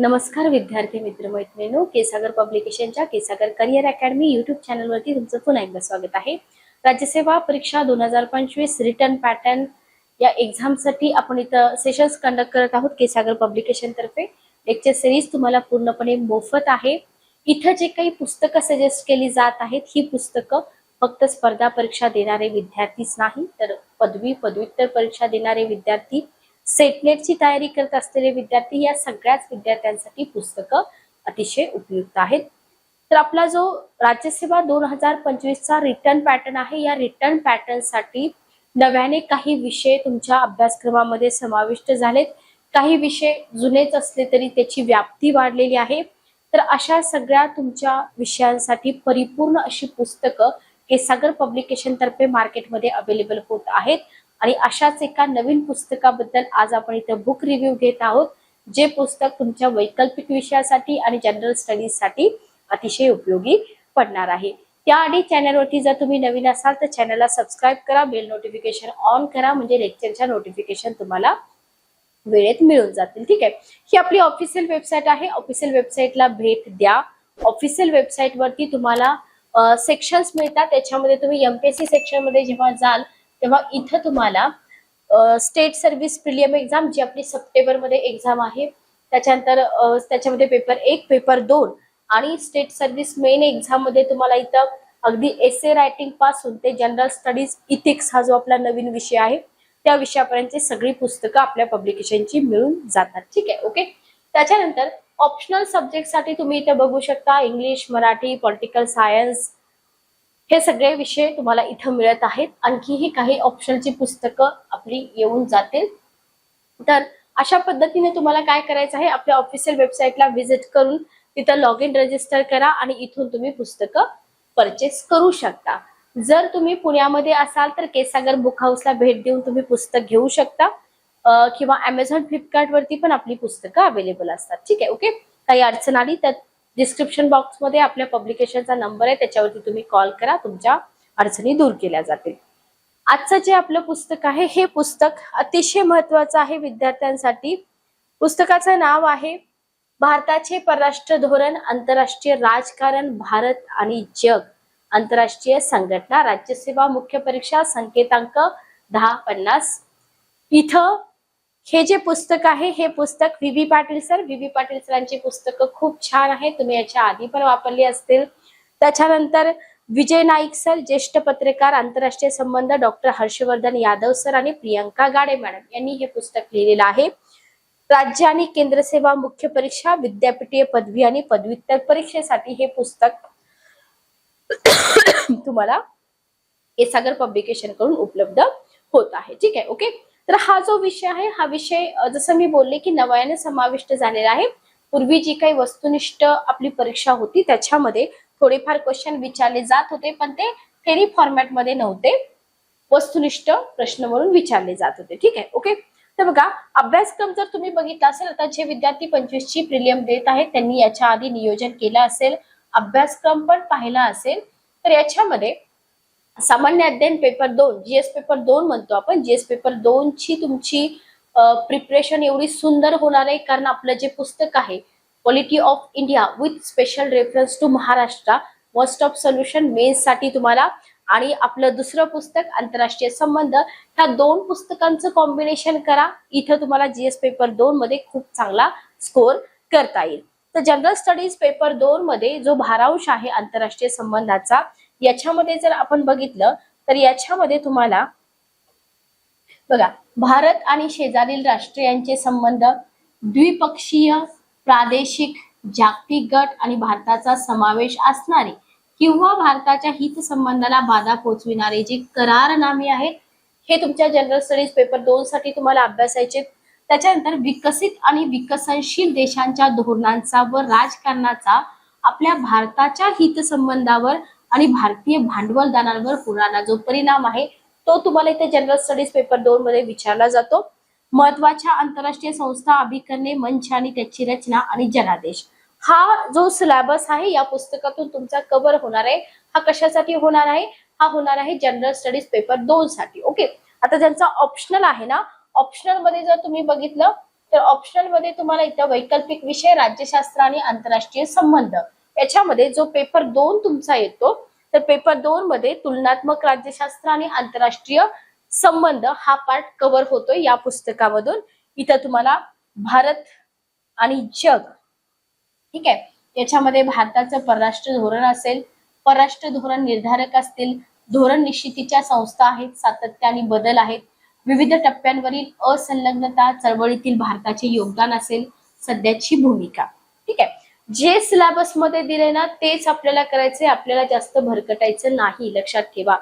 नमस्कार विद्यार्थी मित्र मैत्रिणींनो केसागर पब्लिकेशनच्या केसागर करिअर अकॅडमी युट्यूब चॅनलवरती तुमचं पुन्हा एकदा स्वागत आहे. राज्यसेवा परीक्षा दोन हजार पंचवीस रिटर्न पॅटर्न या एक्झामसाठी आपण इथं सेशन्स कंडक्ट करत आहोत केसागर पब्लिकेशन तर्फे लेक्चर सिरीज तुम्हाला पूर्णपणे मोफत आहे. इथं जे काही पुस्तकं सजेस्ट केली जात आहेत ही पुस्तकं फक्त स्पर्धा परीक्षा देणारे विद्यार्थीच नाही तर पदवी पदव्युत्तर परीक्षा देणारे विद्यार्थी सेटनेटची तयारी करत असलेले विद्यार्थी या सगळ्याच विद्यार्थ्यांसाठी पुस्तकं अतिशय उपयुक्त आहेत. तर आपला जो राज्यसेवा दोन हजार पंचवीसचा रिटर्न पॅटर्न आहे या रिटर्न पॅटर्नसाठी नव्याने काही विषय तुमच्या अभ्यासक्रमामध्ये समाविष्ट झालेत. काही विषय जुनेच असले तरी त्याची व्याप्ती वाढलेली आहे. तर अशा सगळ्या तुमच्या विषयांसाठी परिपूर्ण अशी पुस्तकं हे सागर पब्लिकेशन तर्फे मार्केटमध्ये अवेलेबल होत आहेत. आणि अशाच एका नवीन पुस्तकाबद्दल आज आपण इथं बुक रिव्ह्यू घेत आहोत जे पुस्तक तुमच्या वैकल्पिक विषयासाठी आणि जनरल स्टडीजसाठी अतिशय उपयोगी पडणार आहे. त्याआधी चॅनलवरती जर तुम्ही नवीन असाल तर चॅनलला सबस्क्राईब करा बेल नोटिफिकेशन ऑन करा म्हणजे लेक्चरच्या नोटिफिकेशन तुम्हाला वेळेत मिळून जातील ठीक आहे? ही आपली ऑफिशियल वेबसाईट आहे. ऑफिशियल वेबसाईटला भेट द्या. ऑफिशियल वेबसाईटवरती तुम्हाला सेक्शन्स मिळतात. त्याच्यामध्ये तुम्ही एमपीएससी सेक्शनमध्ये जेव्हा जाल तेव्हा इथं तुम्हाला स्टेट सर्व्हिस प्रिलियम एक्झाम जी आपली सप्टेंबरमध्ये एक्झाम आहे त्याच्यानंतर त्याच्यामध्ये पेपर एक पेपर दोन आणि स्टेट सर्व्हिस मेन एक्झाममध्ये तुम्हाला इथं अगदी एस ए रायटिंगपासून ते जनरल स्टडीज इथिक्स हा जो आपला नवीन विषय आहे त्या विषयापर्यंतची सगळी पुस्तकं आपल्या पब्लिकेशनची मिळून जातात. ठीक आहे ओके त्याच्यानंतर ऑप्शनल सब्जेक्टसाठी तुम्ही इथे बघू शकता इंग्लिश मराठी पॉलिटिकल सायन्स हे सगळे विषय तुम्हाला इथं मिळत आहेत. आणखीही काही ऑप्शनची पुस्तकं आपली येऊन जातील. तर अशा पद्धतीने तुम्हाला काय करायचं आहे आपल्या ऑफिशियल वेबसाईटला व्हिजिट करून तिथं लॉग इन रजिस्टर करा आणि इथून तुम्ही पुस्तकं परचेस करू शकता. जर तुम्ही पुण्यामध्ये असाल तर केसागर बुक हाऊसला भेट देऊन तुम्ही पुस्तक घेऊ शकता. किंवा अमेझॉन फ्लिपकार्ट वरती पण आपली पुस्तकं अवेलेबल असतात. ठीक आहे ओके काही अडचण आली तर डिस्क्रिप्शन बॉक्समध्ये आपल्या पब्लिकेशनचा नंबर आहे त्याच्यावरती तुम्ही कॉल करा तुमच्या अडचणी दूर केल्या जातील. आजचं जे आपलं पुस्तक आहे हे पुस्तक अतिशय महत्वाचं आहे विद्यार्थ्यांसाठी. पुस्तकाचं नाव आहे भारताचे परराष्ट्र धोरण आंतरराष्ट्रीय राजकारण भारत आणि जग. आंतरराष्ट्रीय संघटना राज्यसेवा मुख्य परीक्षा संकेतांक दहा पन्नास. इथं हे जे पुस्तक आहे हे पुस्तक V V Patil sir V V Patil सरांची पुस्तकं खूप छान आहे तुम्ही याच्या आधी पण वापरली असतील. त्याच्यानंतर विजय नाईक सर ज्येष्ठ पत्रकार आंतरराष्ट्रीय संबंध डॉक्टर हर्षवर्धन यादव सर आणि प्रियंका गाडे मॅडम यांनी हे पुस्तक लिहिलेलं आहे. राज्य आणि केंद्र सेवा मुख्य परीक्षा विद्यापीठीय पदवी आणि पदव्युत्तर परीक्षेसाठी हे पुस्तक तुम्हाला हे सागर पब्लिकेशनकडून उपलब्ध होत आहे. ठीक आहे ओके? तर हा जो विषय आहे हा विषय जसं मी बोलले की नव्याने समाविष्ट झालेला आहे. पूर्वी जी काही वस्तुनिष्ठ आपली परीक्षा होती त्याच्यामध्ये थोडेफार क्वेश्चन विचारले जात होते पण ते फेरी फॉर्मॅटमध्ये नव्हते. वस्तुनिष्ठ प्रश्न म्हणून विचारले जात होते. ठीक आहे? ओके तर बघा अभ्यासक्रम जर तुम्ही बघितला असेल आता जे विद्यार्थी पंचवीस ची प्रिलियम देत आहेत त्यांनी याच्या आधी नियोजन केलं असेल अभ्यासक्रम पण पाहिला असेल तर याच्यामध्ये सामान्य अध्ययन पेपर दोन जीएस पेपर दोन म्हणतो आपण. जीएस पेपर दोन ची तुमची प्रिपरेशन एवढी सुंदर होणार आहे कारण आपलं जे पुस्तक आहे quality of India with special reference to Maharashtra most of solution मेन्ससाठी तुम्हाला आणि आपलं दुसरं पुस्तक आंतरराष्ट्रीय संबंध ह्या दोन पुस्तकांचं कॉम्बिनेशन करा. इथं तुम्हाला जीएस पेपर दोन मध्ये खूप चांगला स्कोर करता येईल. तर जनरल स्टडीज पेपर दोन मध्ये जो भारांश आहे आंतरराष्ट्रीय संबंधाचा याच्यामध्ये जर आपण बघितलं तर याच्यामध्ये तुम्हाला बघा भारत आणि शेजारील राष्ट्र यांचे संबंध द्विपक्षीय प्रादेशिक जागतिक गट आणि भारताचा समावेश असणारे किंवा भारताच्या हितसंबंधाला बाधा पोहोचविणारे जे करारनामे आहेत हे तुमच्या जनरल स्टडीज पेपर दोन साठी तुम्हाला अभ्यासायचे. त्याच्यानंतर विकसित आणि विकसनशील देशांच्या धोरणांचा व राजकारणाचा आपल्या भारताच्या हितसंबंधावर आणि भारतीय भांडवलदारांवर होणारा जो परिणाम आहे तो तुम्हाला इथे जनरल स्टडीज पेपर दोन मध्ये विचारला जातो. महत्त्वाच्या आंतरराष्ट्रीय संस्था अभिकरणे मंच आणि त्याची रचना आणि जनादेश. हा जो सिलेबस आहे या पुस्तकातून तुमचा कव्हर होणार आहे. हा कशासाठी होणार आहे? हा होणार आहे जनरल स्टडीज पेपर दोन साठी. ओके आता ज्यांचा ऑप्शनल आहे ना ऑप्शनलमध्ये जर तुम्ही बघितलं तर ऑप्शनलमध्ये तुम्हाला इथं वैकल्पिक विषय राज्यशास्त्र आणि आंतरराष्ट्रीय संबंध. याच्यामध्ये जो पेपर दोन तुमचा येतो तर पेपर दोन मध्ये तुलनात्मक राज्यशास्त्र आणि आंतरराष्ट्रीय संबंध हा पार्ट कव्हर होतोय या पुस्तकामधून. इथं तुम्हाला भारत आणि जग ठीक आहे? याच्यामध्ये भारताचं परराष्ट्र धोरण असेल परराष्ट्र धोरण निर्धारक असतील धोरण निश्चितीच्या संस्था आहेत सातत्याने आणि बदल आहेत. विविध टप्प्यांवरील असंलग्नता चळवळीतील भारताचे योगदान असेल सध्याची भूमिका ठीक आहे? जे सिलेबसमध्ये दिले ना तेच आपल्याला करायचे आपल्याला जास्त भरकटायचं नाही लक्षात ठेवा.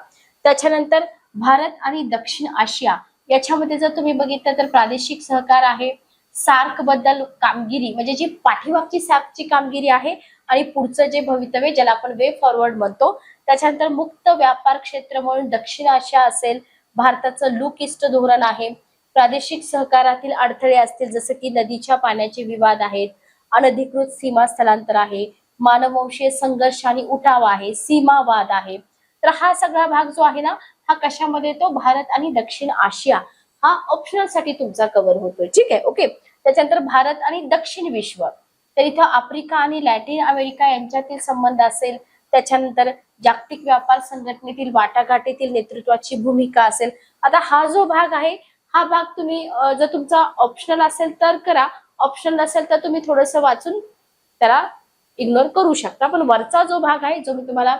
त्याच्यानंतर भारत आणि दक्षिण आशिया याच्यामध्ये जर तुम्ही बघितलं तर प्रादेशिक सहकार आहे. सार्कबद्दल कामगिरी म्हणजे जी पाठीमागची सार्कची कामगिरी आहे आणि पुढचं जे भवितव्य ज्याला आपण वे फॉरवर्ड म्हणतो त्याच्यानंतर मुक्त व्यापार क्षेत्र म्हणून दक्षिण आशिया असेल भारताचं लुक इस्ट धोरण आहे. प्रादेशिक सहकारातील अडथळे असतील जसं की नदीच्या पाण्याचे विवाद आहेत अनधिकृत सीमा स्थलांतर आहे. मानववंशीय संघर्ष आणि उठाव आहे सीमावाद आहे. तर हा सगळा भाग जो आहे ना हा कशामध्ये येतो? भारत आणि दक्षिण आशिया. हा ऑप्शनलसाठी तुमचा कव्हर होतोय. ठीक आहे? ओके त्याच्यानंतर भारत आणि दक्षिण विश्व. तर इथं आफ्रिका आणि लॅटिन अमेरिका यांच्यातील संबंध असेल. त्याच्यानंतर जागतिक व्यापार संघटनेतील वाटाघाटीतील नेतृत्वाची भूमिका असेल. आता हा जो भाग आहे हा भाग तुम्ही जर तुमचा ऑप्शनल असेल तर करा. ऑप्शन नसेल तर तुम्ही थोडस वाचून त्याला इग्नोर करू शकता. पण वरचा जो भाग आहे जो मी तुम्हाला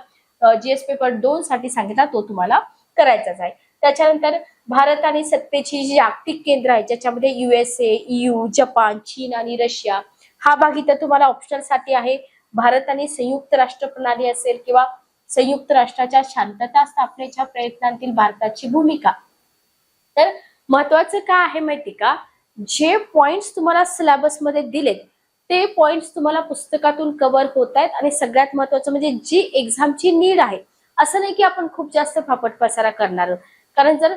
जीएस पेपर दोन साठी सांगितला तो तुम्हाला करायचाच आहे. त्याच्यानंतर भारत आणि सत्तेची जी जागतिक केंद्र आहे ज्याच्यामध्ये युएसए यू जपान चीन आणि रशिया हा भाग इथं तुम्हाला ऑप्शनलसाठी आहे. भारत आणि संयुक्त राष्ट्र प्रणाली असेल किंवा संयुक्त राष्ट्राच्या शांतता स्थापनेच्या प्रयत्नांतील भारताची भूमिका. तर महत्वाचं काय आहे माहिती का? जे पॉइंट्स तुम्हाला सिलेबसमध्ये दिलेत ते पॉइंट्स तुम्हाला पुस्तकातून कव्हर होत आहेत आणि सगळ्यात महत्वाचं म्हणजे जी एक्झामची नीड आहे असं नाही की आपण खूप जास्त फापट पसारा करणार आहोत. कारण जर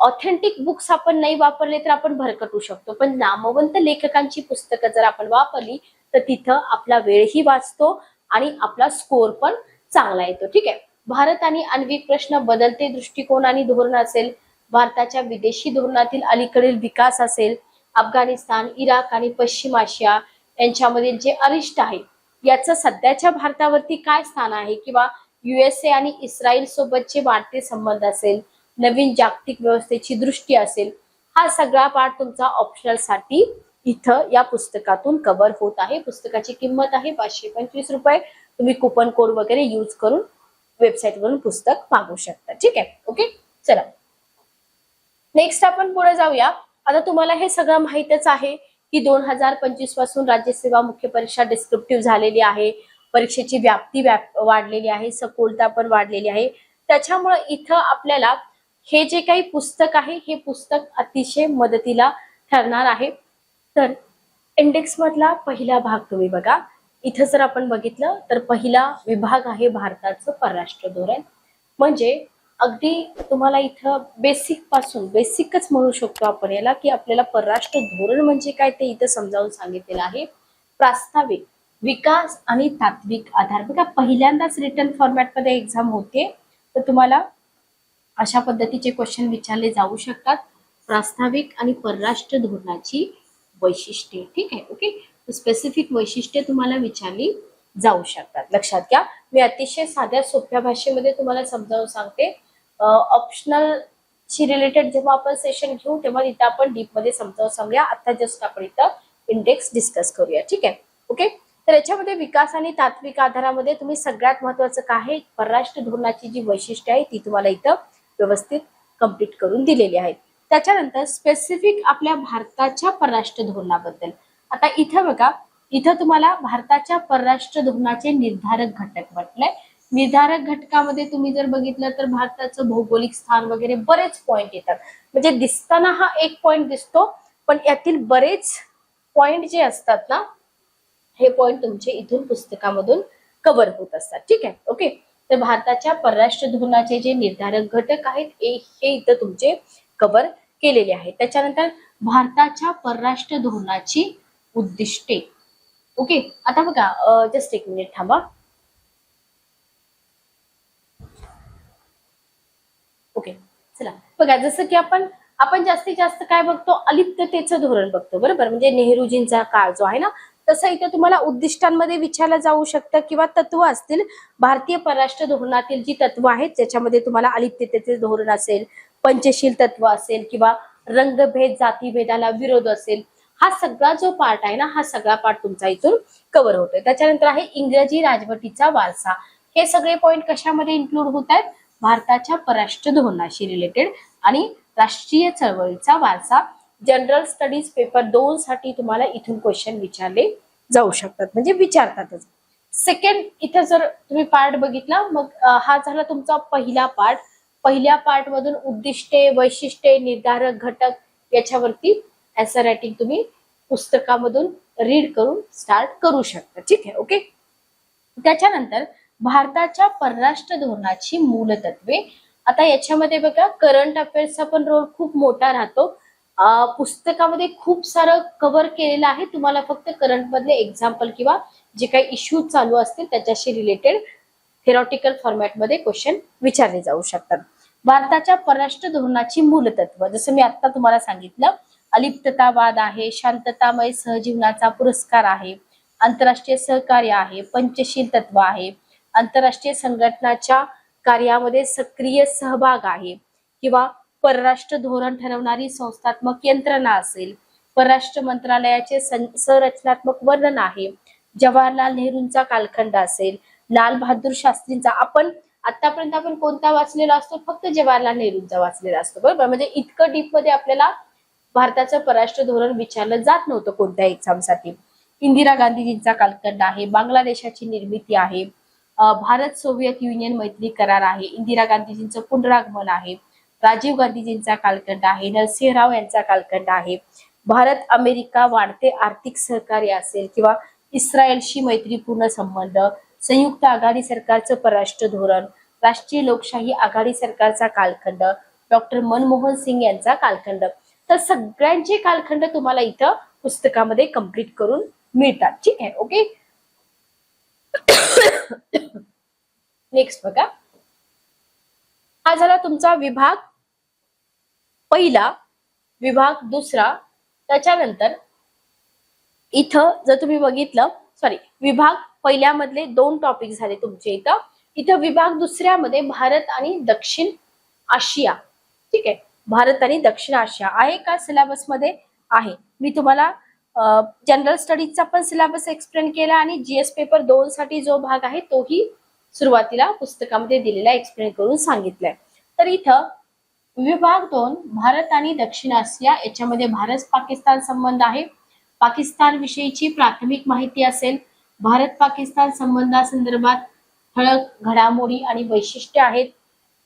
ऑथेंटिक बुक्स आपण नाही वापरले तर आपण भरकटू शकतो. पण नामवंत लेखकांची पुस्तकं जर आपण वापरली तर तिथं आपला वेळही वाचतो आणि आपला स्कोर पण चांगला येतो. ठीक आहे? भारत आणि आण्विक प्रश्न बदलते दृष्टिकोन आणि धोरण असेल. भारताच्या विदेशी धोरणातील अलीकडील विकास असेल. अफगाणिस्तान इराक आणि पश्चिम आशिया यांच्यामधील जे अरिष्ट आहे याचं सध्याच्या भारतावरती काय स्थान आहे किंवा युएसए आणि इस्रायल सोबतचे वाढते संबंध असेल नवीन जागतिक व्यवस्थेची दृष्टी असेल हा सगळा पाठ तुमचा ऑप्शनलसाठी इथं या पुस्तकातून कव्हर होत आहे. पुस्तकाची किंमत आहे पाचशे पंचवीस रुपये. तुम्ही कुपन कोड वगैरे यूज करून वेबसाईट वरून पुस्तक मागवू शकता. ठीक आहे? ओके चला. नेक्स्ट आपण पुढे जाऊया. आता तुम्हाला हे सगळं माहितच आहे की दोन हजार पंचवीसपासून राज्यसेवा मुख्य परीक्षा डिस्क्रिप्टिव्ह झालेली आहे. परीक्षेची व्याप्ती व्याप वाढलेली आहे. सखोलता पण वाढलेली आहे. त्याच्यामुळे इथं आपल्याला हे जे काही पुस्तक आहे हे पुस्तक अतिशय मदतीला ठरणार आहे. तर इंडेक्स मधला पहिला भाग तुम्ही बघा. इथं जर आपण बघितलं तर पहिला विभाग आहे भारताचं परराष्ट्र धोरण. म्हणजे अगदी तुम्हाला इथं बेसिकपासून बेसिकच म्हणू शकतो आपण याला की आपल्याला परराष्ट्र धोरण म्हणजे काय ते इथं समजावून सांगितलेलं आहे. प्रास्ताविक विकास आणि तात्विक आधार. बघा पहिल्यांदाच रिटर्न फॉर्मॅटमध्ये एक्झाम होते. तर तुम्हाला अशा पद्धतीचे क्वेश्चन विचारले जाऊ शकतात. प्रास्ताविक आणि परराष्ट्र धोरणाची वैशिष्ट्ये. ठीक आहे? ओके स्पेसिफिक वैशिष्ट्ये तुम्हाला विचारली जाऊ शकतात. लक्षात घ्या. मी अतिशय साध्या सोप्या भाषेमध्ये तुम्हाला समजावून सांगते. ऑप्शनल ची रिलेटेड जेव्हा आपण सेशन घेऊ तेव्हा तिथं आपण डीपमध्ये समजावून सांगूया. आता जस्ट आपण इथं इंडेक्स डिस्कस करूया. ठीक आहे? ओके तर याच्यामध्ये विकास आणि तात्विक आधारामध्ये तुम्ही सगळ्यात महत्वाचं काय आहे? परराष्ट्र धोरणाची जी वैशिष्ट्य आहे ती तुम्हाला इथं व्यवस्थित कंप्लीट करून दिलेली आहेत त्याच्यानंतर स्पेसिफिक आपल्या भारताच्या परराष्ट्र धोरणाबद्दल. आता इथं बघा इथं तुम्हाला भारताच्या परराष्ट्र धोरणाचे निर्धारक घटक म्हटलंय. निर्धारक घटकामध्ये तुम्ही जर बघितलं तर भारताचं भौगोलिक स्थान वगैरे बरेच पॉइंट येतात. म्हणजे दिसताना हा एक पॉइंट दिसतो पण यातील बरेच पॉइंट जे असतात ना हे पॉइंट तुमचे इथून पुस्तकामधून कव्हर होत असतात. ठीक आहे? ओके तर भारताच्या परराष्ट्र धोरणाचे जे निर्धारक घटक आहेत हे इथं तुमचे कव्हर केलेले आहेत. त्याच्यानंतर भारताच्या परराष्ट्र धोरणाची उद्दिष्टे. ओके आता बघा जस्ट एक मिनिट थांबा. ओके चला. बघा जसं की आपण आपण जास्तीत जास्त काय बघतो? अलिप्ततेचं धोरण बघतो बरोबर? म्हणजे नेहरूजींचा काळ जो आहे ना तसं इथे तुम्हाला उद्दिष्टांमध्ये विचारलं जाऊ शकतं किंवा तत्व असतील. भारतीय परराष्ट्र धोरणातील जी तत्व आहेत ज्याच्यामध्ये तुम्हाला अलिप्ततेचे धोरण असेल पंचशील तत्व असेल किंवा रंगभेद जातीभेदाला विरोध असेल हा सगळा जो पार्ट आहे ना हा सगळा पार्ट तुमचा इथून कव्हर होतोय. त्याच्यानंतर आहे इंग्रजी राजवटीचा वारसा. हे सगळे पॉइंट कशामध्ये इन्क्लूड होत आहेत? भारताच्या परराष्ट्र धोरणाशी रिलेटेड आणि राष्ट्रीय चळवळीचा वारसा. जनरल स्टडीज पेपर दोन साठी तुम्हाला इथून क्वेश्चन विचारले जाऊ शकतात म्हणजे विचारतातच. सेकंड इथं जर तुम्ही पार्ट बघितला मग हा झाला तुमचा पहिला पार्ट पहिल्या पार्ट मधून उद्दिष्टे वैशिष्ट्ये निर्धारक घटक याच्यावरती ऍन्सर रायटिंग तुम्ही पुस्तकामधून रीड करून स्टार्ट करू शकता. ठीक आहे ओके त्याच्यानंतर भारताच्या परराष्ट्र धोरणाची मूलतत्वे. आता याच्यामध्ये बघा करंट अफेअर्सचा पण रोल खूप मोठा राहतो. पुस्तकामध्ये खूप सारं कव्हर केलेलं आहे. तुम्हाला फक्त करंट मधले एक्झाम्पल किंवा जे काही इश्यूज चालू असतील त्याच्याशी रिलेटेड थेरॉटिकल फॉर्मॅटमध्ये क्वेश्चन विचारले जाऊ शकतात. भारताच्या परराष्ट्र धोरणाची मूलतत्व जसं मी आता तुम्हाला सांगितलं अलिप्ततावाद आहे शांततामय सहजीवनाचा पुरस्कार आहे आंतरराष्ट्रीय सहकार्य आहे पंचशील तत्व आहे आंतरराष्ट्रीय संघटनाच्या कार्यामध्ये सक्रिय सहभाग आहे. किंवा परराष्ट्र धोरण ठरवणारी संस्थात्मक यंत्रणा असेल. परराष्ट्र मंत्रालयाचे संरचनात्मक वर्णन आहे. जवाहरलाल नेहरूंचा कालखंड असेल. लाल बहादूर शास्त्रींचा आपण आतापर्यंत आपण कोणता वाचलेला असतो? फक्त जवाहरलाल नेहरूंचा वाचलेला असतो. बरोबर? म्हणजे इतकं डीपमध्ये आपल्याला भारताचं परराष्ट्र धोरण विचारलं जात नव्हतं कोणत्या एक्झामसाठी. इंदिरा गांधीजींचा कालखंड आहे. बांगलादेशाची निर्मिती आहे. भारत सोव्हिएत युनियन मैत्री करार आहे. इंदिरा गांधीजींचं पुनरागमन आहे. राजीव गांधीजींचा कालखंड आहे. नरसिंहराव यांचा कालखंड आहे. भारत अमेरिका वाढते आर्थिक सहकार्य असेल किंवा इस्रायलशी मैत्रीपूर्ण संबंध संयुक्त आघाडी सरकारचं परराष्ट्र धोरण राष्ट्रीय लोकशाही आघाडी सरकारचा कालखंड डॉक्टर मनमोहन सिंग यांचा कालखंड. तर सगळ्यांचे कालखंड तुम्हाला इथं पुस्तकामध्ये कंप्लीट करून मिळतात. ठीक आहे ओके नेक्स्ट बघा. हा झाला तुमचा विभाग पहिला विभाग दुसरा. त्याच्यानंतर इथं जर तुम्ही बघितलं सॉरी विभाग पहिल्यामधले दोन टॉपिक झाले तुमचे इथं. इथं विभाग दुसऱ्यामध्ये भारत आणि दक्षिण आशिया. ठीक आहे? भारत आणि दक्षिण आशिया. आहे का सिलेबसमध्ये? आहे. मी तुम्हाला जनरल स्टडीजचा पण सिलेबस एक्सप्लेन केला आणि जीएस पेपर दोन साठी जो भाग आहे तोही सुरुवातीला पुस्तकामध्ये दिलेला एक्सप्लेन करून सांगितलंय. तर इथं विभाग दोन भारत आणि दक्षिण आशिया याच्यामध्ये भारत पाकिस्तान संबंध आहे. पाकिस्तान विषयीची प्राथमिक माहिती असेल. भारत पाकिस्तान संबंधासंदर्भात ठळक घडामोडी आणि वैशिष्ट्य आहेत.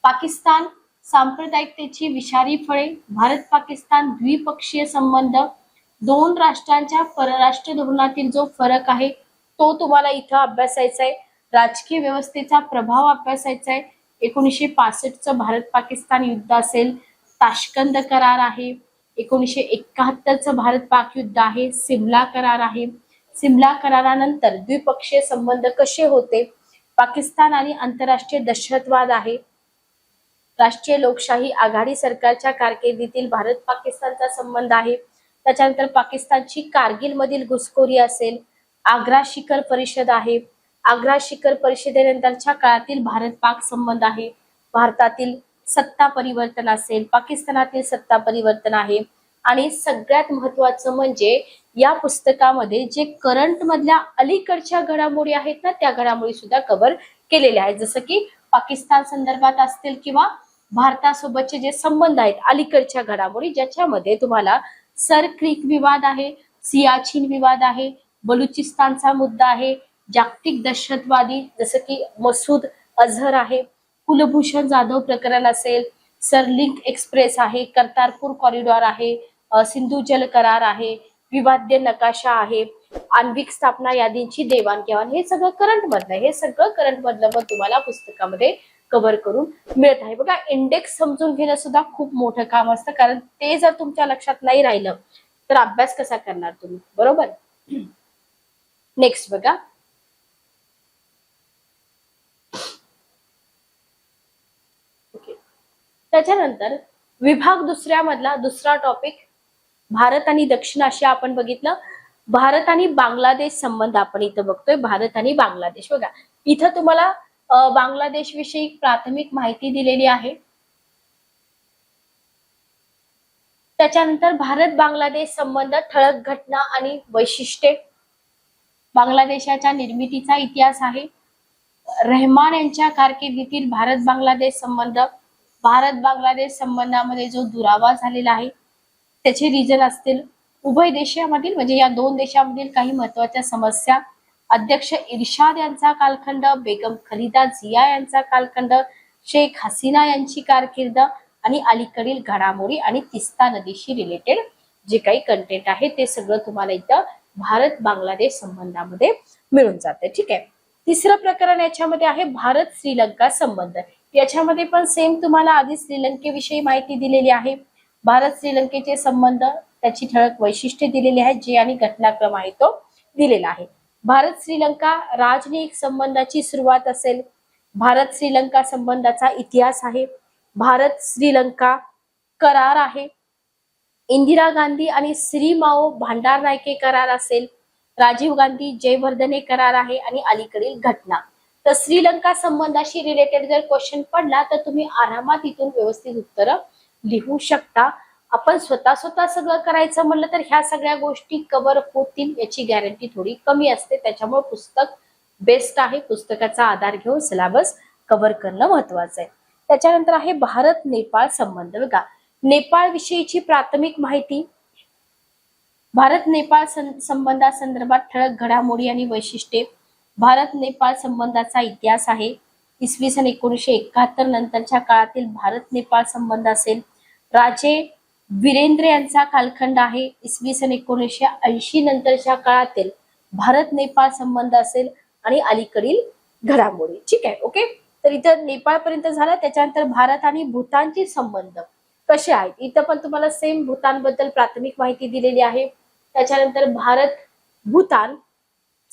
पाकिस्तान सांप्रदायिकतेची विषारी फळे भारत पाकिस्तान द्विपक्षीय संबंध दोन राष्ट्रांच्या परराष्ट्र धोरणातील जो फरक आहे तो तुम्हाला इथं अभ्यासायचा आहे राजकीय व्यवस्थेचा प्रभाव अभ्यासायचा आहे. एकोणीसशे पासष्टचं भारत पाकिस्तान युद्ध असेल ताशकंद करार आहे. एकोणीसशे एकाहत्तरचं भारत पाक युद्ध आहे सिमला करार आहे. सिमला करारानंतर द्विपक्षीय संबंध कसे होते? पाकिस्तान आणि आंतरराष्ट्रीय दहशतवाद आहे. राष्ट्रीय लोकशाही आघाडी सरकारच्या कारकिर्दीतील भारत पाकिस्तानचा संबंध आहे. त्याच्यानंतर पाकिस्तानची कारगिलमधील घुसखोरी असेल. आग्रा शिखर परिषद आहे. आग्रा शिखर परिषदेनंतरच्या काळातील भारत पाक संबंध आहे. भारतातील सत्ता परिवर्तन असेल पाकिस्तानातील सत्ता परिवर्तन आहे. आणि सगळ्यात महत्वाचं म्हणजे या पुस्तकामध्ये जे करंट मधल्या अलीकडच्या घडामोडी आहेत ना त्या घडामोडी सुद्धा कव्हर केलेल्या आहेत. जसं की पाकिस्तान संदर्भात असतील किंवा भारतासोबतचे जे संबंध आहेत अलीकडच्या घडामोडी ज्याच्यामध्ये तुम्हाला सर क्रिक विवाद आहे सियाचीन विवाद आहे बलुचिस्तानचा मुद्दा आहे जागतिक दहशतवादी जसं की मसूद अझहर आहे कुलभूषण जाधव प्रकरण असेल सरलिंक एक्सप्रेस आहे करतारपूर कॉरिडॉर आहे सिंधू जल करार आहे विवाद्य नकाशा आहे आण्विक स्थापना यादींची देवाणघेवाण हे सगळं करंट मधलं हे सगळं करंट मधलं पण तुम्हाला पुस्तकामध्ये कव्हर करून मिळत आहे. बघा इंडेक्स समजून घेणं सुद्धा खूप मोठं काम असतं कारण ते जर तुमच्या लक्षात नाही राहिलं तर अभ्यास कसा करणार तुम्ही? बरोबर? नेक्स्ट बघा ओके त्याच्यानंतर विभाग दुसऱ्या मधला दुसरा टॉपिक भारत आणि दक्षिण आशिया आपण बघितलं. भारत आणि बांगलादेश संबंध आपण इथं बघतोय. भारत आणि बांगलादेश. बघा इथं तुम्हाला बांगलादेश विषयी प्राथमिक माहिती दिलेली आहे. त्याच्यानंतर भारत बांगलादेश संबंध ठळक घटना आणि वैशिष्ट्ये. बांगलादेशाच्या निर्मितीचा इतिहास आहे. रहमान यांच्या कारकिर्दीतील भारत बांगलादेश संबंध भारत बांगलादेश संबंधामध्ये जो दुरावा झालेला आहे त्याचे रिझन असतील. उभय देशामधील म्हणजे या दोन देशामधील काही महत्त्वाच्या समस्या. अध्यक्ष इर्शाद यांचा कालखंड बेगम खलिदा झिया यांचा कालखंड शेख हसीना यांची कारकीर्द आणि अलीकडील घडामोडी आणि तिस्ता नदीशी रिलेटेड जे काही कंटेंट आहे ते सगळं तुम्हाला इथं भारत बांगलादेश संबंधामध्ये मिळून जाते. ठीक आहे. तिसरं प्रकरण याच्यामध्ये आहे भारत श्रीलंका संबंध. याच्यामध्ये पण सेम तुम्हाला आधी श्रीलंकेविषयी माहिती दिलेली आहे. भारत श्रीलंकेचे संबंध त्याची ठळक वैशिष्ट्ये दिलेली आहेत जे आणि घटनाक्रम आहे तो दिलेला आहे. भारत श्रीलंका राजनयिक संबंधाची सुरुवात असेल. भारत श्रीलंका संबंधाचा इतिहास आहे. भारत श्रीलंका करार आहे. इंदिरा गांधी आणि श्री माओ भांडार नायके करार असेल. राजीव गांधी जयवर्धने करार आहे आणि अलीकडील घटना. तर श्रीलंका संबंधाशी रिलेटेड जर क्वेश्चन पडला तर तुम्ही आरामात इथून व्यवस्थित उत्तर लिहू शकता. आपण स्वतः स्वतः सगळं करायचं म्हणलं तर ह्या सगळ्या गोष्टी कव्हर होतील याची गॅरंटी थोडी कमी असते. त्याच्यामुळे पुस्तक बेस्ट आहे. पुस्तकाचा आधार घेऊन सिलेबस कव्हर करणं महत्वाचं आहे. त्याच्यानंतर आहे भारत नेपाळ संबंध. बघा नेपाळ विषयीची प्राथमिक माहिती. भारत नेपाळ संबंधासंदर्भात ठळक घडामोडी आणि वैशिष्ट्ये. भारत नेपाळ संबंधाचा इतिहास आहे. इसवी सन एकोणीसशे एकाहत्तर नंतरच्या काळातील भारत नेपाळ संबंध असेल. राजे वीरेंद्र यांचा कालखंड आहे. इसवी सन एकोणीसशे ऐंशी नंतरच्या काळातील भारत नेपाळ संबंध असेल आणि अलीकडील घडामोडी. ठीक आहे ओके तर इथं नेपाळ पर्यंत झालं त्याच्यानंतर भारत आणि भूतानचे संबंध कसे आहेत? इथं पण तुम्हाला सेम भूतानबद्दल प्राथमिक माहिती दिलेली आहे. त्याच्यानंतर भारत भूतान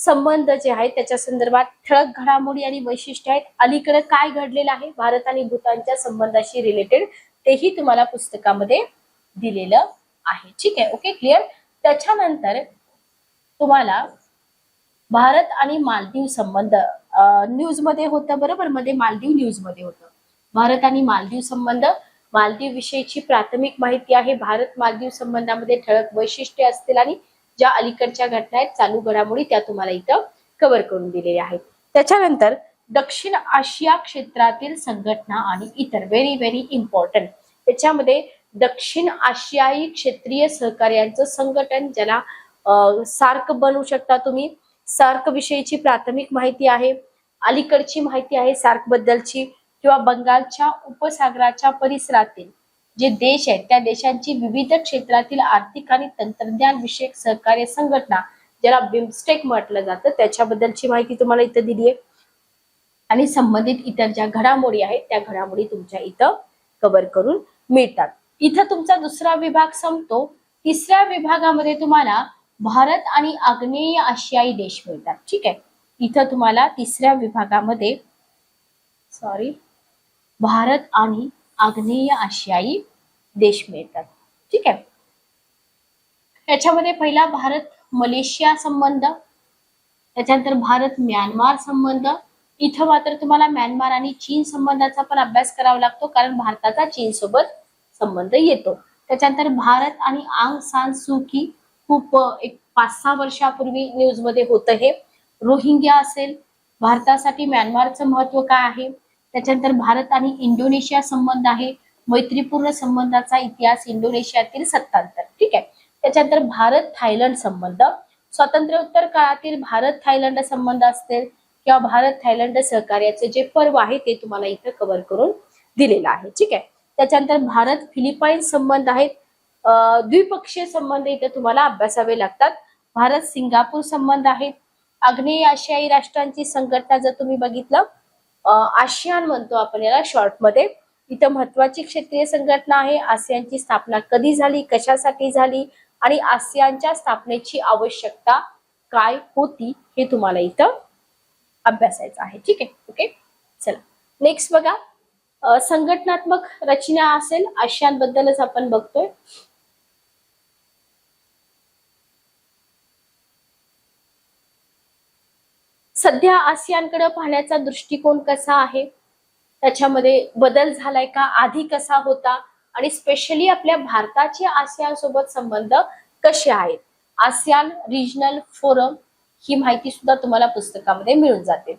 संबंध जे आहेत त्याच्या संदर्भात ठळक घडामोडी आणि वैशिष्ट्य आहेत. अलीकडे काय घडलेलं आहे? भारत आणि भूतानच्या संबंधाशी रिलेटेड तेही तुम्हाला पुस्तकामध्ये दिलेलं आहे. ठीक आहे? ओके क्लिअर त्याच्यानंतर तुम्हाला भारत आणि मालदीव संबंध न्यूजमध्ये होतं बरोबर? मध्ये मालदीव न्यूजमध्ये होतं. भारत आणि मालदीव संबंध मालदीव विषयीची प्राथमिक माहिती आहे. भारत मालदीव संबंधामध्ये ठळक वैशिष्ट्ये असतील आणि ज्या अलीकडच्या घटना आहेत चालू घडामोडी त्या तुम्हाला इथं कव्हर करून दिलेल्या आहेत. त्याच्यानंतर दक्षिण आशिया क्षेत्रातील संघटना आणि इतर व्हेरी व्हेरी इम्पॉर्टंट त्याच्यामध्ये दक्षिण आशियाई क्षेत्रीय सहकार्यांचं संघटन ज्याला सार्क बनवू शकता तुम्ही. सार्क विषयीची प्राथमिक माहिती आहे. अलीकडची माहिती आहे सार्क बद्दलची किंवा बंगालच्या उपसागराच्या परिसरातील जे देश आहेत त्या देशांची विविध क्षेत्रातील आर्थिक आणि तंत्रज्ञान विषयक सहकार्य संघटना ज्याला बिमस्टेक म्हटलं जातं त्याच्याबद्दलची माहिती तुम्हाला इथं दिली आहे. आणि संबंधित इतर ज्या घडामोडी आहेत त्या घडामोडी तुमच्या इथं कव्हर करून मिळतात. इथं तुमचा दुसरा विभाग संपतो. तिसऱ्या विभागामध्ये तुम्हाला भारत आणि आग्नेय आशियाई देश मिळतात. ठीक आहे? इथं तुम्हाला तिसऱ्या विभागामध्ये सॉरी भारत आणि आग्नेय आशियाई देश मिळतात. ठीक आहे? याच्यामध्ये पहिला भारत मलेशिया संबंध. त्याच्यानंतर भारत म्यानमार संबंध. इथं मात्र तुम्हाला म्यानमार आणि चीन संबंधाचा पण अभ्यास करावा लागतो कारण भारताचा चीन सोबत संबंध येतो. त्याच्यानंतर भारत आणि आंग सान सुकी की खूप एक पाच सहा वर्षापूर्वी न्यूजमध्ये होतं हे. रोहिंग्या असेल. भारतासाठी म्यानमारचं महत्त्व काय आहे? त्याच्यानंतर भारत आणि इंडोनेशिया संबंध आहे. मैत्रीपूर्ण संबंधाचा इतिहास इंडोनेशियातील सत्तांतर. ठीक आहे? त्याच्यानंतर भारत थायलंड संबंध. स्वातंत्र्योत्तर काळातील भारत थायलंड संबंध असतील किंवा भारत थायलंड सहकार्याचे जे पर्व आहे ते तुम्हाला इथं कव्हर करून दिलेलं आहे. ठीक आहे? त्याच्यानंतर भारत फिलिपाईन संबंध आहेत द्विपक्षीय संबंध इथे तुम्हाला अभ्यासावे लागतात. भारत सिंगापूर संबंध आहेत आग्नेय आशियाई राष्ट्रांची संघटना जर तुम्ही बघितलं आशियान म्हणतो आपण याला शॉर्टमध्ये. इथं महत्वाची क्षेत्रीय संघटना आहे. आसियानची स्थापना कधी झाली कशासाठी झाली आणि आसियानच्या स्थापनेची आवश्यकता काय होती हे तुम्हाला इथं अभ्यासायचं आहे. ठीक आहे? ओके? चला. नेक्स्ट बघा. संघटनात्मक रचना असेल आशियान बद्दलच आपण बघतोय. सध्या आसियानकडे पाहण्याचा दृष्टिकोन कसा आहे? त्याच्यामध्ये बदल झालाय का? आधी कसा होता? आणि स्पेशली आपल्या भारताचे आसियान सोबत संबंध कसे आहेत? आसियान रिजनल फोरम ही माहिती सुद्धा तुम्हाला पुस्तकामध्ये मिळून जाते.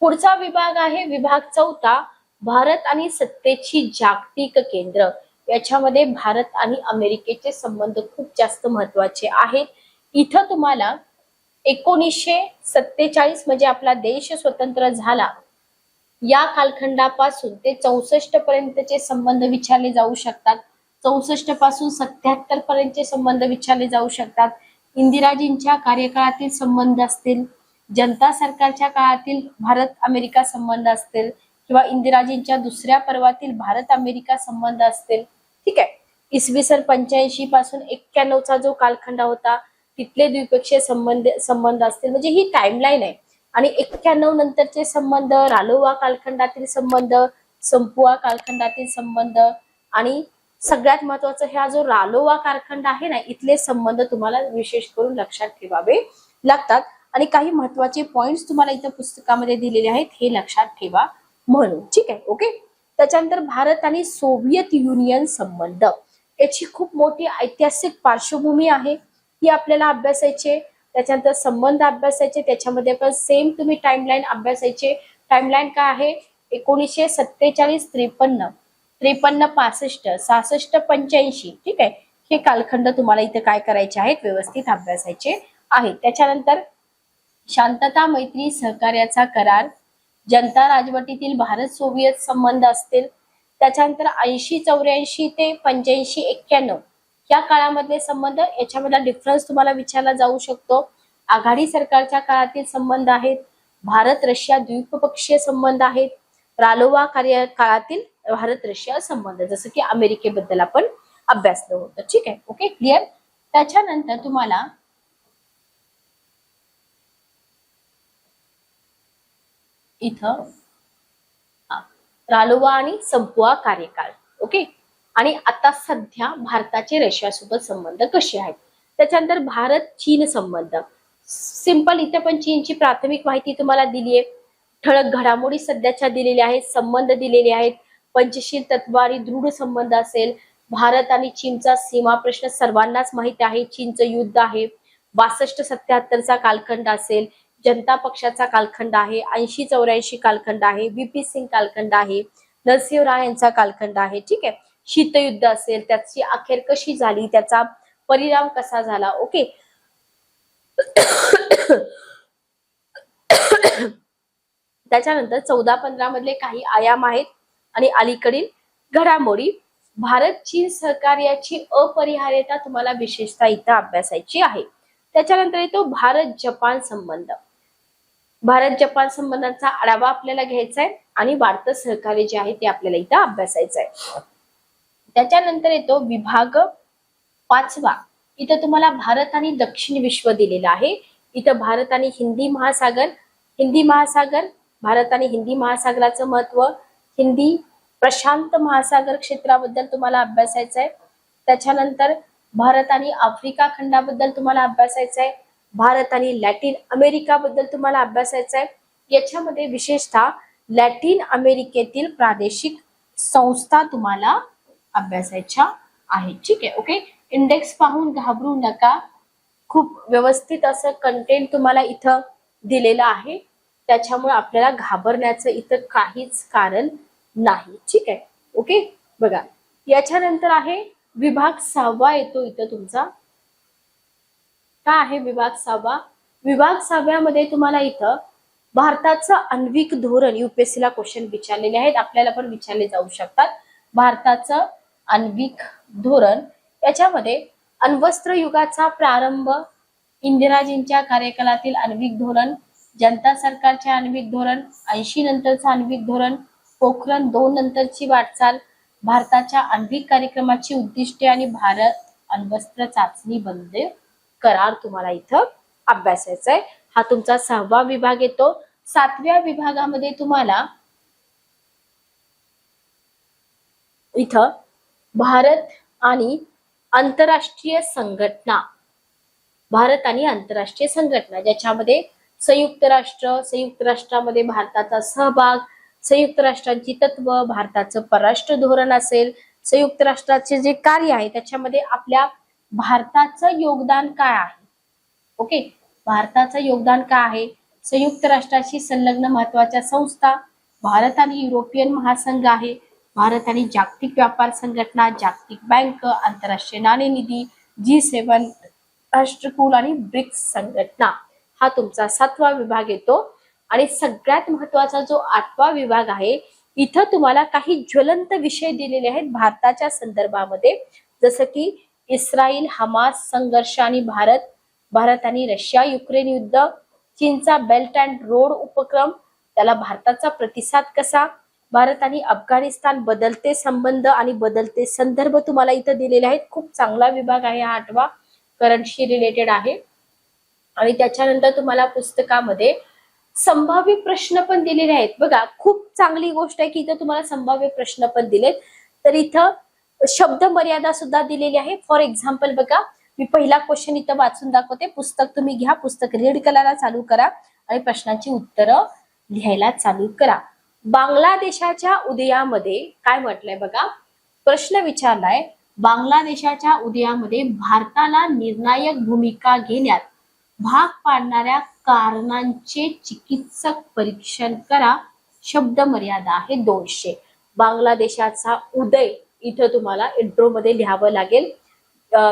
पुढचा विभाग आहे विभाग चौथा भारत आणि सत्तेची जागतिक केंद्र. याच्यामध्ये भारत आणि अमेरिकेचे संबंध खूप जास्त महत्त्वाचे आहेत. इथं तुम्हाला एकोणीसशे सत्तेचाळीस म्हणजे आपला देश स्वतंत्र झाला. या कालखंडापासून ते चौसष्ट पर्यंतचे संबंध विचारले जाऊ शकतात. चौसष्टपासून सत्याहत्तर पर्यंतचे संबंध विचारले जाऊ शकतात. इंदिराजींच्या कार्यकाळातील संबंध असतील जनता सरकारच्या काळातील भारत अमेरिका संबंध असतील किंवा इंदिराजींच्या दुसऱ्या पर्वातील भारत अमेरिका संबंध असतील. ठीक आहे. इसवी सन पंच्याऐंशी पासून एक्क्याण्णवचा जो कालखंड होता तिथले द्विपक्षीय संबंध संबंध असतील. म्हणजे ही टाइमलाईन आहे. आणि एक्क्याण्णव नंतरचे संबंध रालोवा कालखंडातील संबंध संपुआ कालखंडातील संबंध आणि सगळ्यात महत्त्वाचा हा जो रालोवा कालखंड आहे ना इथले संबंध तुम्हाला विशेष करून लक्षात ठेवावे लागतात. आणि काही महत्त्वाचे पॉइंट्स तुम्हाला इथं पुस्तकामध्ये दिलेले आहेत हे लक्षात ठेवा म्हणून. ठीक आहे ओके त्याच्यानंतर भारत आणि सोव्हिएत युनियन संबंध. याची खूप मोठी ऐतिहासिक पार्श्वभूमी आहे. ती आपल्याला अभ्यासायचे त्याच्यानंतर संबंध अभ्यासायचे त्याच्यामध्ये पण सेम तुम्ही टाइमलाईन अभ्यासायचे. टाइमलाईन काय आहे? एकोणीसशे सत्तेचाळीस त्रेपन्न त्रेपन्न पासष्ट सहासष्ट पंच्याऐंशी. ठीक आहे? हे कालखंड तुम्हाला इथे काय करायचे आहेत? व्यवस्थित अभ्यासायचे आहेत. त्याच्यानंतर शांतता मैत्री सहकार्याचा करार जनता राजवटीतील भारत सोव्हिएत संबंध असतील. त्याच्यानंतर ऐंशी चौऱ्याऐंशी ते पंच्याऐंशी एक्क्याण्णव. या काळामधले संबंध याच्यामधला डिफरन्स तुम्हाला विचारला जाऊ शकतो. आघाडी सरकारच्या काळातील संबंध आहेत भारत रशिया द्विपक्षीय संबंध आहेत रालोवा कार्य काळातील भारत रशिया संबंध जसं की अमेरिकेबद्दल आपण अभ्यासलं होतं. ठीक आहे? ओके क्लिअर त्याच्यानंतर तुम्हाला इथं रालोवा आणि संपुआ कार्यकाळ. ओके आणि आता सध्या भारताचे रशियासोबत संबंध कसे आहेत? त्याच्यानंतर भारत चीन संबंध. सिंपल इथे पण चीनची प्राथमिक माहिती तुम्हाला दिली आहे. ठळक घडामोडी सध्याच्या दिलेल्या आहेत संबंध दिलेले आहेत. पंचशील तत्वारी दृढ संबंध असेल. भारत आणि चीनचा सीमा प्रश्न सर्वांनाच माहीत आहे. चीनचं युद्ध आहे. बासष्ट सत्याहत्तरचा कालखंड असेल. जनता पक्षाचा कालखंड आहे. ऐंशी चौऱ्याऐंशी कालखंड आहे. व्ही सिंग कालखंड आहे. नरसिंह राय यांचा कालखंड आहे. ठीक आहे. शीतयुद्ध असेल त्याची अखेर कशी झाली त्याचा परिणाम कसा झाला? ओके त्याच्यानंतर चौदा पंधरा मधले काही आयाम आहेत आणि अलीकडील घडामोडी. भारत चीन सहकार्याची अपरिहार्यता तुम्हाला विशेषतः इथं अभ्यासायची आहे. त्याच्यानंतर येतो भारत जपान संबंध. भारत जपान संबंधांचा आढावा आपल्याला घ्यायचा आहे आणि वाढतं सहकार्य जे आहे ते आपल्याला इथं अभ्यासायचं आहे. त्याच्यानंतर येतो विभाग पाचवा. इथं तुम्हाला भारत आणि दक्षिण विश्व दिलेलं आहे. इथं भारत आणि हिंदी महासागर हिंदी महासागर भारत आणि हिंदी महासागराचं महत्त्व हिंदी प्रशांत महासागर क्षेत्राबद्दल तुम्हाला अभ्यासायचं आहे त्याच्यानंतर भारत आणि आफ्रिका खंडाबद्दल तुम्हाला अभ्यासायचं आहे भारत आणि लॅटिन अमेरिकाबद्दल तुम्हाला अभ्यासायचं आहे याच्यामध्ये विशेषतः लॅटिन अमेरिकेतील प्रादेशिक संस्था तुम्हाला अभ्यासायच्या आहेत. ठीक आहे ओके इंडेक्स पाहून घाबरू नका. खूप व्यवस्थित असं कंटेंट तुम्हाला इथं दिलेलं आहे. त्याच्यामुळे आपल्याला घाबरण्याचं इथं काहीच कारण नाही. ठीक आहे ओके बघा याच्यानंतर आहे विभाग सहावा येतो इथं तुमचा. काय आहे विभाग सहावा? विभाग सहाव्यामध्ये तुम्हाला इथं भारताचं आण्विक धोरण UPSC ला क्वेश्चन विचारलेले आहेत. आपल्याला पण विचारले जाऊ शकतात. भारताचं आण्विक धोरण. याच्यामध्ये अण्वस्त्र युगाचा प्रारंभ इंदिराजींच्या कार्यकालातील आण्विक धोरण जनता सरकारचे आण्विक धोरण ऐंशी नंतरचं आण्विक धोरण पोखरण दोन नंतरची वाटचाल भारताच्या आण्विक कार्यक्रमाची उद्दिष्टे आणि भारत अण्वस्त्र चाचणी बंद करार तुम्हाला इथं अभ्यासायचा आहे हा तुमचा सहावा विभाग येतो. सातव्या विभागामध्ये तुम्हाला इथं भारत आणि आंतरराष्ट्रीय संघटना. भारत आणि आंतरराष्ट्रीय संघटना ज्याच्यामध्ये संयुक्त राष्ट्र संयुक्त राष्ट्रामध्ये भारताचा सहभाग संयुक्त राष्ट्रांची तत्व भारताचं परराष्ट्र धोरण असेल संयुक्त राष्ट्राचे जे कार्य आहे त्याच्यामध्ये आपल्या भारताचं योगदान काय आहे? ओके? भारताचं योगदान काय आहे? संयुक्त राष्ट्राशी संलग्न महत्त्वाच्या संस्था भारत आणि युरोपियन महासंघ आहे. भारत आणि जागतिक व्यापार संघटना जागतिक बँक आंतरराष्ट्रीय नाणेनिधी जी सेवन राष्ट्रकुल आणि ब्रिक्स संघटना. हा तुमचा सातवा विभाग येतो. आणि सगळ्यात महत्त्वाचा जो आठवा विभाग आहे इथं तुम्हाला काही ज्वलंत विषय दिलेले आहेत भारताच्या संदर्भामध्ये. जसं की इस्रायल हमास संघर्ष आणि भारत भारत आणि रशिया युक्रेन युद्ध चीनचा बेल्ट अँड रोड उपक्रम त्याला भारताचा प्रतिसाद कसा? भारत आणि अफगाणिस्तान बदलते संबंध आणि बदलते संदर्भ तुम्हाला इथं दिलेले आहेत. खूप चांगला विभाग आहे हा आठवा. करंटशी रिलेटेड आहे. आणि त्याच्यानंतर तुम्हाला पुस्तकामध्ये संभाव्य प्रश्न पण दिलेले आहेत. बघा खूप चांगली गोष्ट आहे की इथं तुम्हाला संभाव्य प्रश्न पण दिलेत. तर इथं शब्द मर्यादा सुद्धा दिलेली आहे. फॉर एक्झाम्पल बघा मी पहिला क्वेश्चन इथं वाचून दाखवते. पुस्तक तुम्ही घ्या. पुस्तक रीड करायला चालू करा. आणि प्रश्नांची उत्तरं लिहायला चालू करा. बांगलादेशाच्या उदयामध्ये काय म्हटलंय बघा? प्रश्न विचारलाय बांगलादेशाच्या उदयामध्ये भारताला निर्णायक भूमिका घेण्यात भाग पाडणाऱ्या कारणांचे चिकित्सक परीक्षण करा शब्द मर्यादा आहे दोनशे. बांगलादेशाचा उदय इथं तुम्हाला इंट्रो मध्ये लिहावं लागेल.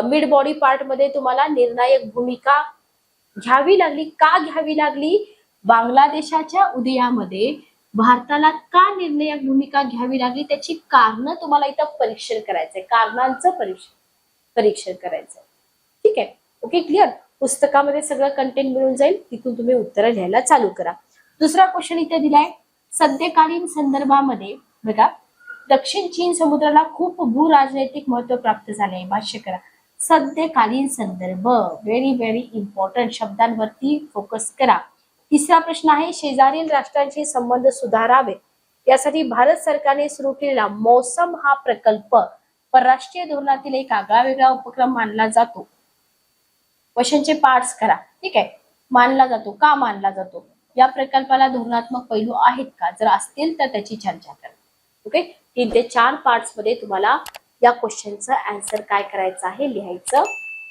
मिड बॉडी पार्टमध्ये तुम्हाला निर्णायक भूमिका घ्यावी लागली. का घ्यावी लागली? बांगलादेशाच्या उदयामध्ये भारताला का निर्णायक भूमिका घ्यावी लागली? त्याची कारण तुम्हाला इथं परीक्षण करायचंय. कारणांचं परीक्षण परीक्षण करायचंय. ठीक आहे? ओके क्लिअर पुस्तकामध्ये सगळं कंटेंट मिळून जाईल. तिथून तुम्ही उत्तरं लिहायला चालू करा. दुसरा क्वेश्चन इथे दिलाय. सद्यकालीन संदर्भामध्ये बघा दक्षिण चीन समुद्राला खूप भू राजनैतिक महत्त्व प्राप्त झाले भाष्य करा. सद्यकालीन संदर्भ. व्हेरी व्हेरी इम्पॉर्टंट शब्दांवरती फोकस करा. तिसरा प्रश्न आहे शेजारील राष्ट्रांचे संबंध सुधारावे. यासाठी भारत सरकारने सुरू केलेला मौसम हा प्रकल्प परराष्ट्रीय धोरणातील एक आगळा वेगळा उपक्रम मानला जातो. क्वेश्चनचे पार्ट्स करा. ठीक आहे? मानला जातो. का मानला जातो? या प्रकल्पाला धोरणात्मक पैलू आहेत का? जर असतील तर त्याची चर्चा करा. ओके? तीन ते चार पार्ट्समध्ये तुम्हाला या क्वेश्चनचं आन्सर काय करायचं आहे लिहायचं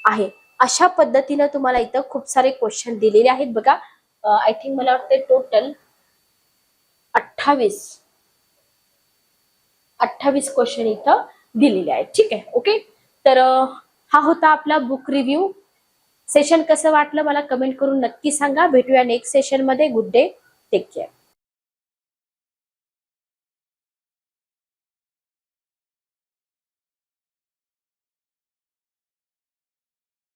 आहे. अशा पद्धतीनं तुम्हाला इथं खूप सारे क्वेश्चन दिलेले आहेत. बघा आय थिंक मला वाटते टोटल अठ्ठावीस. अठ्ठावीस क्वेश्चन इथं दिलेले आहेत. ठीक आहे ओके तर हा होता आपला बुक रिव्ह्यू सेशन कसं वाटलं मला कमेंट करून नक्की सांगा. भेटूया नेक्स्ट सेशनमध्ये गुड डे टेक केअर